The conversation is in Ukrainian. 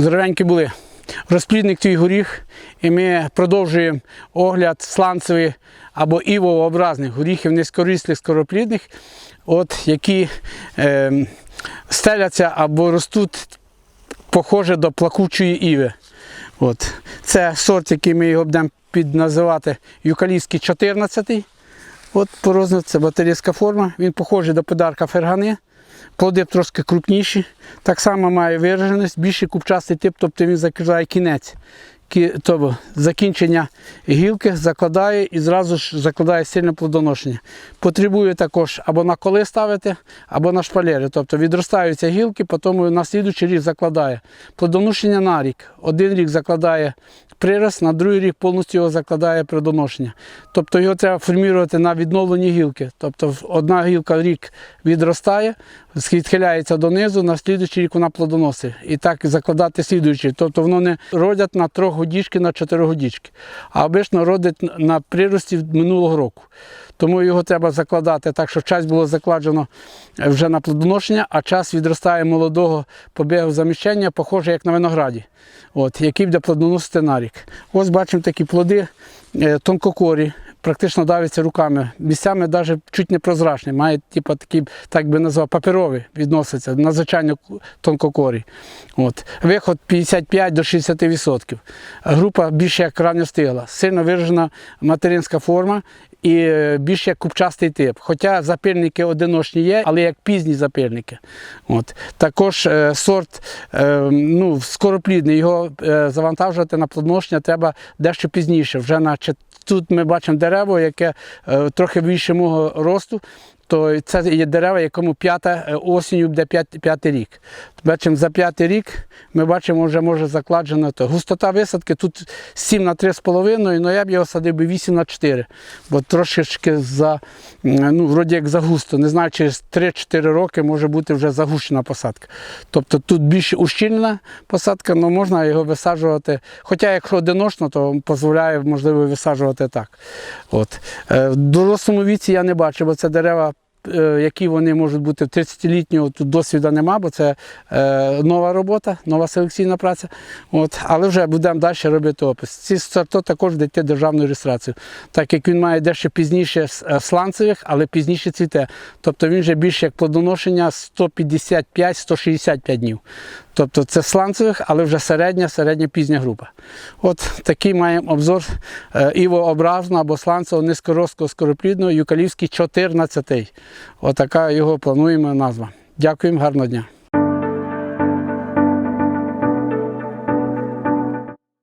Здоровенькі були. Розплідник твій горіх, і ми продовжуємо огляд сланцевих або івообразних горіхів низькоріслих скороплідних, от, які е, стеляться або ростуть похоже до плакучої іви. От. Це сорт, який ми його будемо підназивати Юкалійський 14. От по розміру це батарейська форма. Він похожий до подарка фергани. Плоди трошки крупніші. Так само має вираженість, більший купчастий тип, тобто він закриває кінець. Тобто закінчення гілки закладає і зразу ж закладає сильне плодоношення. Потребує також або на коли ставити, або на шпалери. Тобто відростаються гілки, потім на слідуючий рік закладає. Плодоношення на рік. Один рік закладає прирост, на другий рік повністю його закладає плодоношення. Тобто його треба формувати на відновлені гілки. Тобто одна гілка в рік відростає, відхиляється донизу, на слідуючий рік вона плодоносить. І так закладати слідуючий. Тобто воно не родять на трьохгодічки, на чотиригодічки, а обично родить на прирості минулого року. Тому його треба закладати так, щоб час було закладено вже на плодоношення, а час відростає молодого побігу заміщення, похоже, як на винограді, от, який буде плодоносити на рік. Ось бачимо такі плоди е, тонкокорі, практично давиться руками. Місцями навіть чуть непрозрачні, має типу, такий, так би назвав, паперовий відноситься, надзвичайно тонкокорі. От. Виход 55 до 60%. Група більше як ранньостигла, сильно виражена материнська форма і е, більш як купчастий тип. Хоча запильники одиночні є, але як пізні запильники. От. Також е, сорт е, ну, скороплідний, його е, завантажувати на плодоношення треба дещо пізніше. Вже на, тут ми бачимо дерево, яке е, трохи більше мого росту. То це є дерева, якому п'ята е, осінню буде п'ятий рік. Бачимо, за п'ятий рік ми бачимо, вже може закладено. То. Густота висадки тут 7 на 3,5, але я б його садив би 8 на 4, бо трошечки за, ну, вроді як загусто. Не знаю, через 3-4 роки може бути вже загущена посадка. Тобто тут більш ущільнена посадка, але можна його висаджувати. Хоча якщо одиночно, то дозволяє можливо висаджувати так. От. Е, В дорослому віці я не бачу, бо це дерева які вони можуть бути 30-літнього, тут досвіду нема, бо це е, нова робота, нова селекційна праця. От, але вже будемо далі робити опис. Ці сорти також дають державну реєстрацію, так як він має дещо пізніше е, сланцевих, але пізніше цвіте. Тобто він вже більше як плодоношення 155-165 днів. Тобто це сланцевих, але вже середня, середня пізня група. От такий маємо обзор е, івообразного або сланцевого низькоросткого скороплідного юкалівський 14. Отака його плануємо назва. Дякуємо, гарного дня.